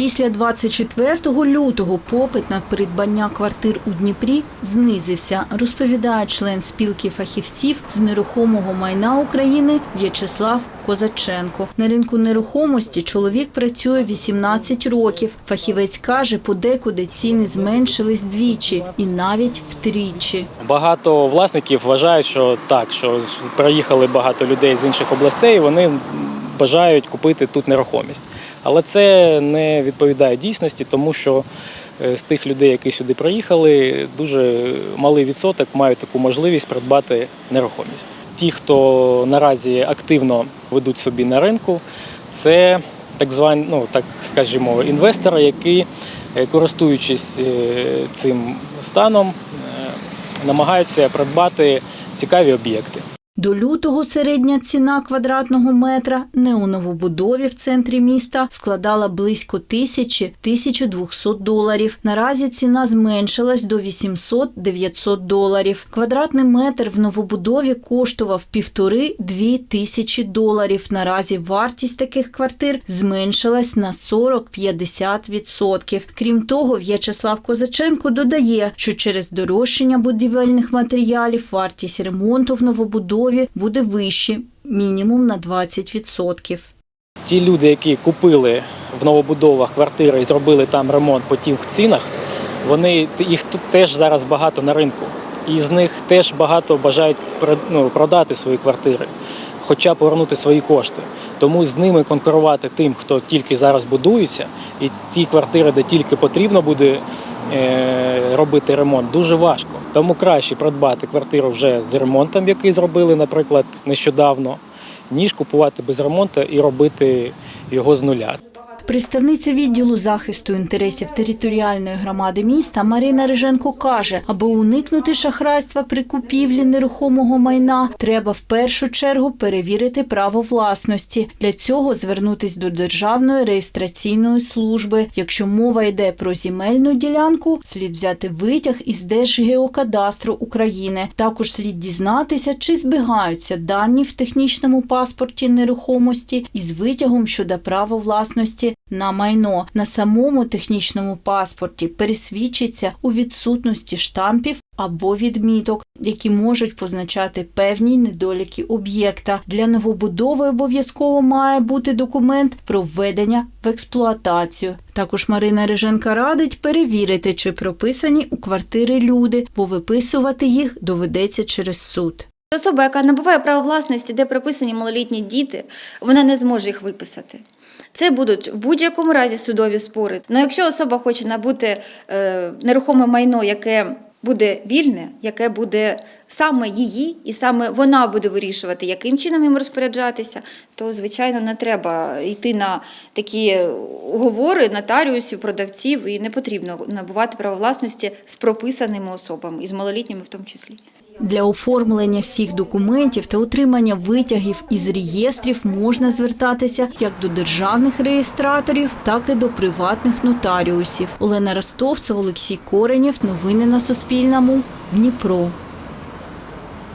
Після 24 лютого попит на придбання квартир у Дніпрі знизився, розповідає член спілки фахівців з нерухомого майна України В'ячеслав Козаченко. На ринку нерухомості чоловік працює 18 років. Фахівець каже, подекуди ціни зменшились двічі і навіть втричі. Багато власників вважають, що так, що приїхали багато людей з інших областей, вони бажають купити тут нерухомість. Але це не відповідає дійсності, тому що е, з тих людей, які сюди приїхали, дуже малий відсоток мають таку можливість придбати нерухомість. Ті, хто наразі активно ведуть собі на ринку, це так звані, ну так скажімо, інвестори, які, е, користуючись е, цим станом, намагаються придбати цікаві об'єкти. До лютого середня ціна квадратного метра не у новобудові в центрі міста складала близько тисячі 1200 доларів. Наразі ціна зменшилась до 800-900 доларів. Квадратний метр в новобудові коштував півтори-дві тисячі доларів. Наразі вартість таких квартир зменшилась на 40-50%. Крім того, В'ячеслав Козаченко додає, що через дорожчання будівельних матеріалів вартість ремонту в новобудові буде вище мінімум на 20%. Ті люди, які купили в новобудовах квартири і зробили там ремонт по тих цінах, вони їх тут теж зараз багато на ринку. І з них теж багато бажають ну, продати свої квартири, хоча повернути свої кошти. Тому з ними конкурувати тим, хто тільки зараз будується, і ті квартири, де тільки потрібно буде е, робити ремонт, дуже важко. Тому краще придбати квартиру вже з ремонтом, який зробили, наприклад, нещодавно, ніж купувати без ремонту і робити його з нуля. Представниця відділу захисту інтересів територіальної громади міста Марина Риженко каже, аби уникнути шахрайства при купівлі нерухомого майна, треба в першу чергу перевірити право власності. Для цього звернутись до Державної реєстраційної служби. Якщо мова йде про земельну ділянку, слід взяти витяг із Держгеокадастру України. Також слід дізнатися, чи збігаються дані в технічному паспорті нерухомості із витягом щодо права власності на майно. На самому технічному паспорті пересвідчиться у відсутності штампів або відміток, які можуть позначати певні недоліки об'єкта. Для новобудови обов'язково має бути документ про введення в експлуатацію. Також Марина Риженка радить перевірити, чи прописані у квартири люди, бо виписувати їх доведеться через суд. Особа, яка набуває право власності, де прописані малолітні діти, вона не зможе їх виписати. Це будуть в будь-якому разі судові спори. Ну якщо особа хоче набути е, нерухоме майно, яке буде вільне, яке буде саме її, і саме вона буде вирішувати, яким чином їм розпоряджатися, то звичайно не треба йти на такі уговори нотаріусів, продавців, і не потрібно набувати право власності з прописаними особами, і з малолітніми в тому числі. Для оформлення всіх документів та отримання витягів із реєстрів можна звертатися як до державних реєстраторів, так і до приватних нотаріусів. Олена Ростовцева, Олексій Коренєв. Новини на Суспільному. Дніпро.